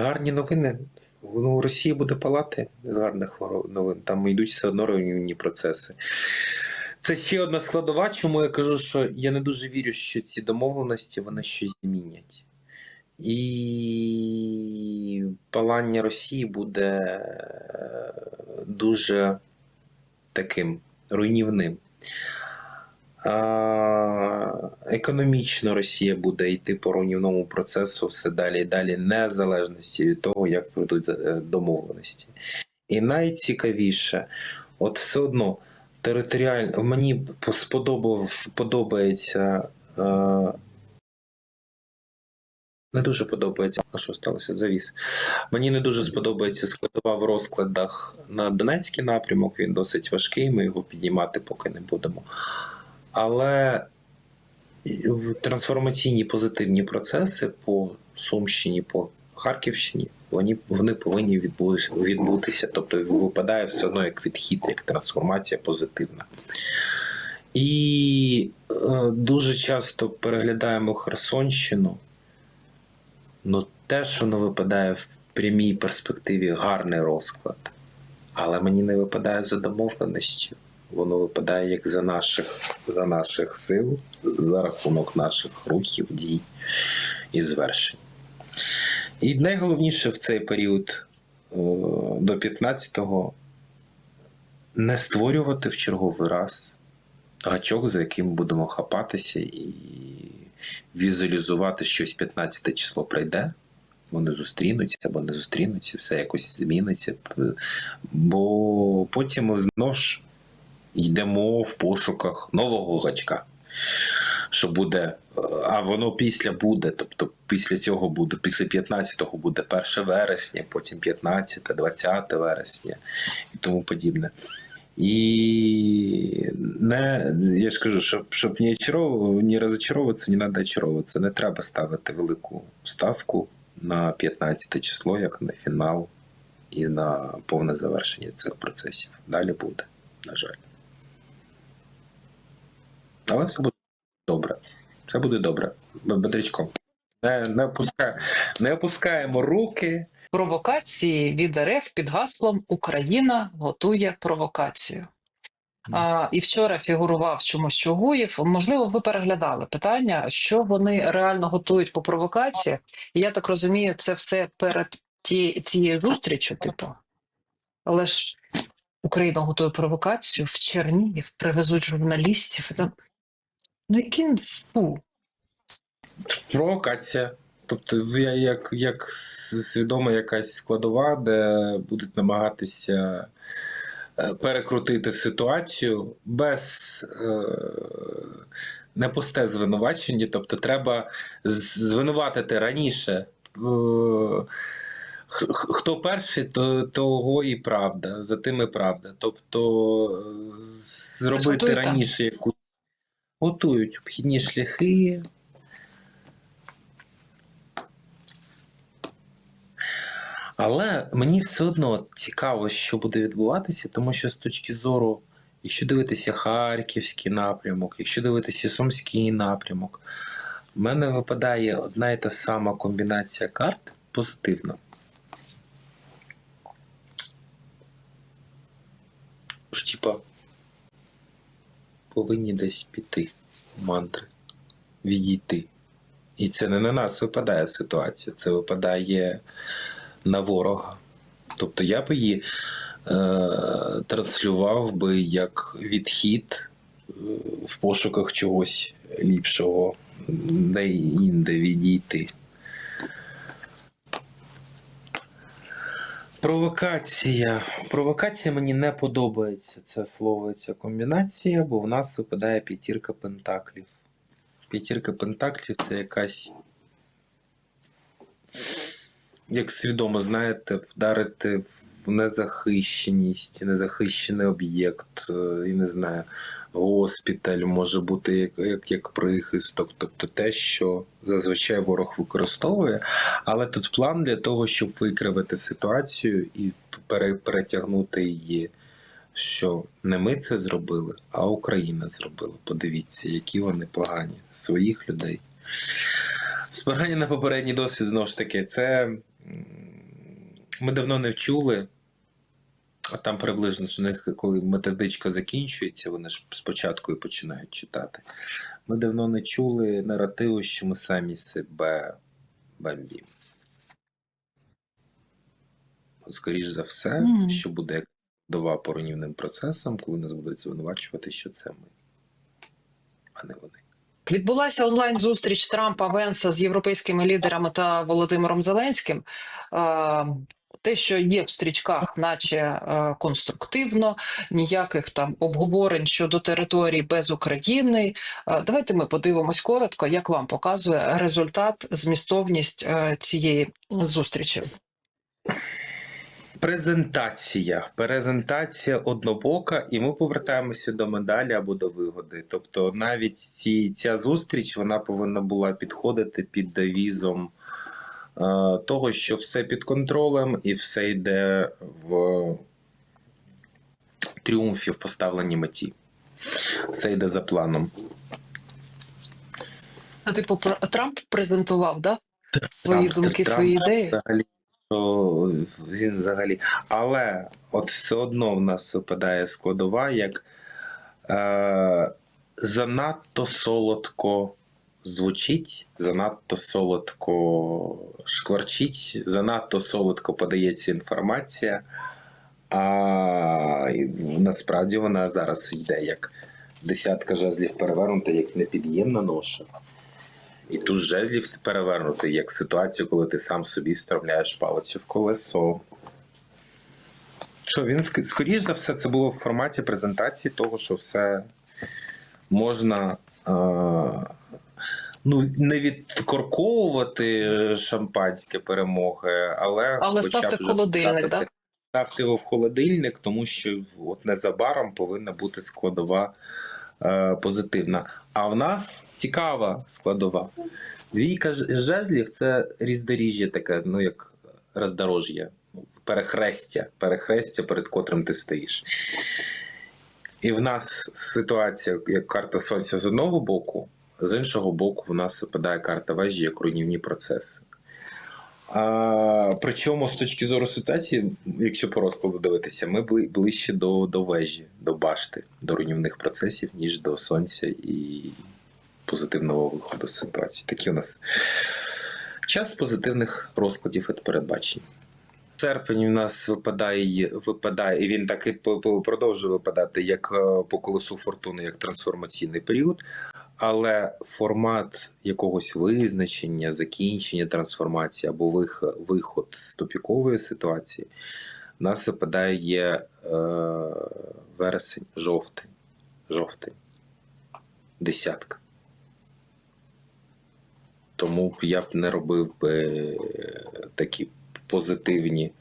Гарні новини. Ну, Росія буде палати з гарних новин. Там йдуть все одно руйнівні процеси. Це ще одна складова, чому я кажу, що я не дуже вірю, що ці домовленості вони щось змінять. І палання Росії буде е, дуже таким руйнівним. Економічно Росія буде йти по руйнівному процесу все далі і далі, незалежності від того, як пройдуть е, домовленості. І найцікавіше, от все одно територіально мені сподобав, подобається. Е, не дуже подобається, а що сталося? Завіс. Мені не дуже сподобається складова в розкладах на Донецький напрямок. Він досить важкий, ми його піднімати поки не будемо. Але трансформаційні позитивні процеси по Сумщині, по Харківщині, вони, вони повинні відбутися, відбутися. Тобто випадає все одно як відхід, як трансформація позитивна. І е, дуже часто переглядаємо Херсонщину. Ну, теж воно випадає в прямій перспективі гарний розклад. Але мені не випадає за домовленістю. Воно випадає як за наших, за наших сил, за рахунок наших рухів, дій і звершень. І найголовніше в цей період е, до 15-го не створювати в черговий раз гачок, за яким будемо хапатися, і візуалізувати щось 15 число прийде. Вони зустрінуться або не зустрінуться, все якось зміниться. Бо потім знову ж йдемо в пошуках нового гачка. Що буде, а воно після буде, тобто після цього буде, після 15-го буде 1 вересня, потім 15, 20 вересня і тому подібне. І не, я ж кажу, щоб, щоб не, не розочаровуватися, не треба очаровуватися. Не треба ставити велику ставку на 15 число, як на фінал і на повне завершення цих процесів. Далі буде, на жаль. Але все буде добре. Все буде добре. Бодрячком. Не, не, опускає, не опускаємо руки. провокації від РФ під гаслом Україна готує провокацію. А, і вчора фігурував чомусь Чугуєв. Можливо, ви переглядали питання, що вони реально готують по провокації. І я так розумію, це все перед ті, цією зустрічю, типу. Але ж Україна готує провокацію в Чернігів, привезуть журналістів. Ну, який фу. Провокація. Тобто, як, як свідома якась складова, де будуть намагатися е, перекрутити ситуацію без е, не пусте звинувачення. Тобто, треба звинуватити раніше. Е, Хто перший, то того і правда, за тим і правда. Тобто зробити раніше якусь готують обхідні шляхи. Але мені все одно цікаво, що буде відбуватися, тому що з точки зору, якщо дивитися Харківський напрямок, якщо дивитися Сумський напрямок, в мене випадає одна і та сама комбінація карт позитивна. Типа, повинні десь піти мантри, відійти. І це не на нас випадає ситуація, це випадає на ворога. Тобто я би її е, транслював би як відхід е, в пошуках чогось ліпшого, де інде відійти. Провокація. Провокація мені не подобається це слово, ця комбінація, бо в нас випадає п'ятірка пентаклів. П'ятірка пентаклів це якась як свідомо, знаєте, вдарити в незахищеність, незахищений об'єкт, е, і не знаю, госпіталь може бути як, як, як прихисток, тобто те, що зазвичай ворог використовує. Але тут план для того, щоб викривити ситуацію і перетягнути її. Що не ми це зробили, а Україна зробила. Подивіться, які вони погані своїх людей. Спирання на попередній досвід знову ж таки, це Ми давно не вчули, а там приблизно у них, коли методичка закінчується, вони ж спочатку і починають читати. Ми давно не чули наративу, що ми самі себе бомбимо. От, Скоріш за все, Мгм. що буде як дова по руйнівним процесам, коли нас будуть звинувачувати, що це ми, а не вони. Відбулася онлайн зустріч Трампа Венса з європейськими лідерами та Володимиром Зеленським. Те, що є в стрічках, наче е, конструктивно, ніяких там обговорень щодо територій без України. Е, Давайте ми подивимось коротко, як вам показує результат, змістовність е, цієї зустрічі. Презентація. Презентація однобока, і ми повертаємося до медалі або до вигоди. Тобто, навіть ці, ця зустріч вона повинна була підходити під девізом того, що все під контролем і все йде в тріумфі в поставленій меті. Все йде за планом. А типу про- Трамп презентував, да? Свої Трамп- думки, Трамп свої ідеї. Взагалі, що він взагалі. Але от все одно в нас випадає складова, як е, занадто солодко звучить, занадто солодко шкварчить, занадто солодко подається інформація. А насправді вона зараз йде як десятка жезлів перевернута, як непід'ємна ноша. І тут жезлів перевернути, як ситуацію, коли ти сам собі вставляєш палицю в колесо. Що він скоріш за все, це було в форматі презентації того, що все можна е, ну, не відкорковувати шампанське перемоги, але, Але ставте в холодильник, так? Ставте його в холодильник, тому що от незабаром повинна бути складова е, позитивна. А в нас цікава складова. Двійка жезлів це різдоріжжя таке, ну як роздорожжя, перехрестя, перехрестя, перед котрим ти стоїш. І в нас ситуація, як карта сонця з одного боку, з іншого боку, в нас випадає карта вежі як руйнівні процеси. А, причому з точки зору ситуації, якщо по розкладу дивитися, ми ближче до, до вежі, до башти, до руйнівних процесів, ніж до сонця і позитивного виходу з ситуації. Такий у нас час позитивних розкладів і передбачень. Серпень у нас випадає, випадає, і він так і продовжує випадати як е, по колесу фортуни, як трансформаційний період. Але формат якогось визначення, закінчення трансформації або виход з тупікової ситуації у нас випадає е, вересень, жовтень. Жовтень. Десятка. Тому я б не робив би такі позитивні.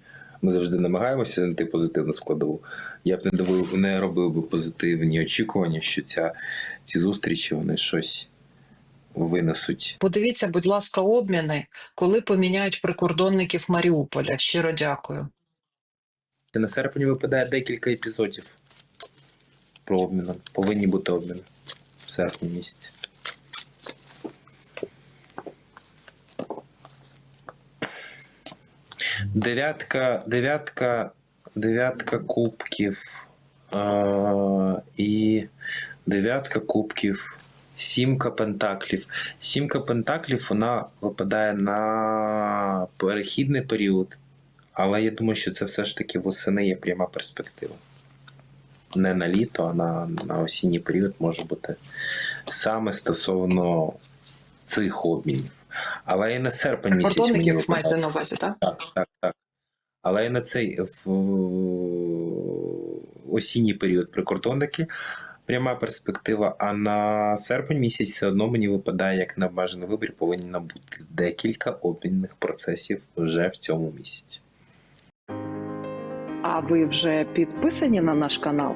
Ми завжди намагаємося знайти позитивну складову. Я б не дивив, не робив би позитивні очікування, що ця, ці зустрічі вони щось винесуть. Подивіться, будь ласка, обміни, коли поміняють прикордонників Маріуполя. Щиро дякую. Це на серпні випадає декілька епізодів про обміни. Повинні бути обміни в серпні місяці. Дев'ятка, дев'ятка, дев'ятка кубків е- і дев'ятка кубків, сімка пентаклів. Сімка пентаклів вона випадає на перехідний період, але я думаю, що це все ж таки восени є пряма перспектива. Не на літо, а на, на осінній період може бути саме стосовно цих обмінів. Але і на серпень місяць мені маєте на увазі, так? Так, так, так. Але і на цей в осінній період прикордонники пряма перспектива. А на серпень місяць все одно мені випадає як на бажаний вибір, повинні бути декілька обмінних процесів вже в цьому місяці. А ви вже підписані на наш канал?